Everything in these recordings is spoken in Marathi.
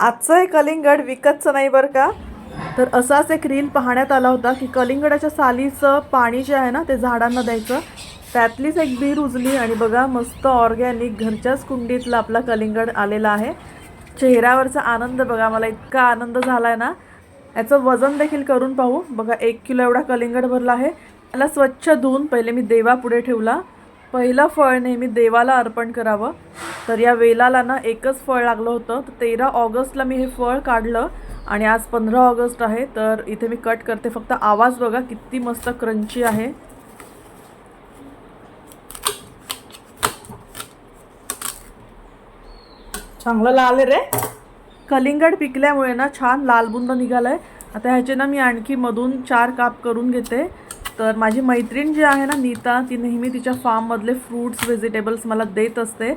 आजचं हे कलिंगड विकतचं नाही बरं का? तर असाच एक रील पाहण्यात आला होता की कलिंगडाच्या सालीचं पाणी जे आहे ना ते झाडांना द्यायचं. त्यातलीच एक बी रुजली आणि बघा मस्त ऑर्गॅनिक घरच्याच कुंडीतला आपला कलिंगड आलेला आहे. चेहऱ्यावरचा आनंद बघा मला इतका आनंद झाला आहे ना. याचं वजन देखील करून पाहू. बघा एक किलो एवढा कलिंगड भरला आहे. याला स्वच्छ धुवून पहिले मी देवापुढे ठेवला. पहिलं फळ नेहमी देवाला अर्पण करावं. तर या वेलाला ना एकच फळ लागलं होतं. तर तेरा ऑगस्टला मी हे फळ काढलं आणि आज पंधरा ऑगस्ट आहे. तर इथे मी कट करते. फक्त आवाज बघा किती मस्त क्रंची आहे. चांगलं लाल आहे रे. कलिंगड पिकल्यामुळे ना छान लालबुंद निघालाय. आता ह्याचे ना मी आणखी मधून चार काप करून घेते. तर माझी मैत्रीण जी आहे ना नीता ती नेहमी तिच्या फार्ममधले फ्रूट्स व्हेजिटेबल्स मला देत असते.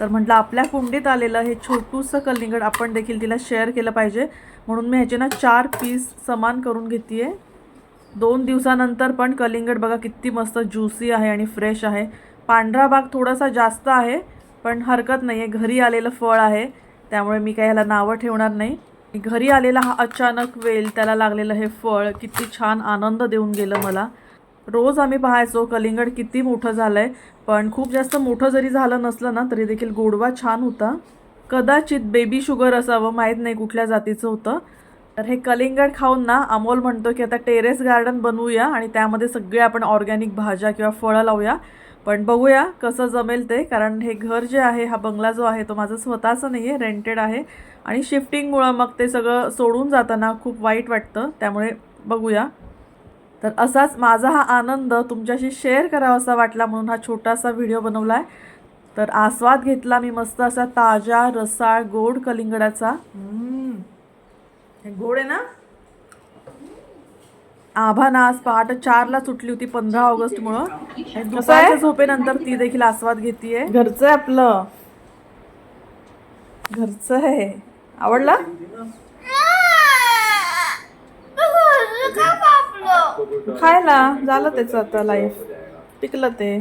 तर म्हटलं आपल्या कुंडीत आलेलं हे छोटूसं कलिंगड आपण देखील तिला शेअर केलं पाहिजे. म्हणून मी ह्याचे ना चार पीस समान करून घेते आहे दोन दिवसानंतर पण कलिंगड बघा किती मस्त ज्युसी आहे आणि फ्रेश आहे. पांढरा भाग थोडासा जास्त आहे पण हरकत नाही आहे घरी आलेलं फळ आहे त्यामुळे मी काही ह्याला नावं ठेवणार नाही. घरी आलेला हा अचानक वेल त्याला लागलेलं हे फळ किती छान आनंद देऊन गेलं मला. रोज आम्ही पाहायचो कलिंगड किती मोठं झालं आहे पण खूप जास्त मोठं जरी झालं नसलं ना तरी देखील गोडवा छान होता. कदाचित बेबी शुगर असावं माहीत नाही कुठल्या जातीचं होतं. तर हे कलिंगड खाऊन ना अमोल म्हणतो की आता टेरेस गार्डन बनवूया आणि त्यामध्ये सगळे आपण ऑर्गॅनिक भाज्या किंवा फळं लावूया. पण बघूया कसं जमेल ते कारण हे घर जे आहे हा बंगला जो आहे तो माझा स्वतःचं नाही आहे रेंटेड आहे. आणि शिफ्टिंगमुळं मग ते सगळं सोडून जाताना खूप वाईट वाटतं त्यामुळे बघूया. तर असाच माझा हा आनंद तुमच्याशी शेअर करावा असा वाटला म्हणून हा छोटासा व्हिडिओ बनवला आहे तर आस्वाद घेतला मी मस्त असा ताजा रसाळ गोड कलिंगडाचा. हम्म. हे गोड आहे ना? आभा ना आज पहाटे चारला सुटली होती पंधरा ऑगस्टमुळं दुपारच्या झोपेनंतर ती देखील आस्वाद घेतीये. घरचं आहे आपलं. घरचं आहे. आवडला? खायला झालं त्याचं आता लाईफ पिकलं ते.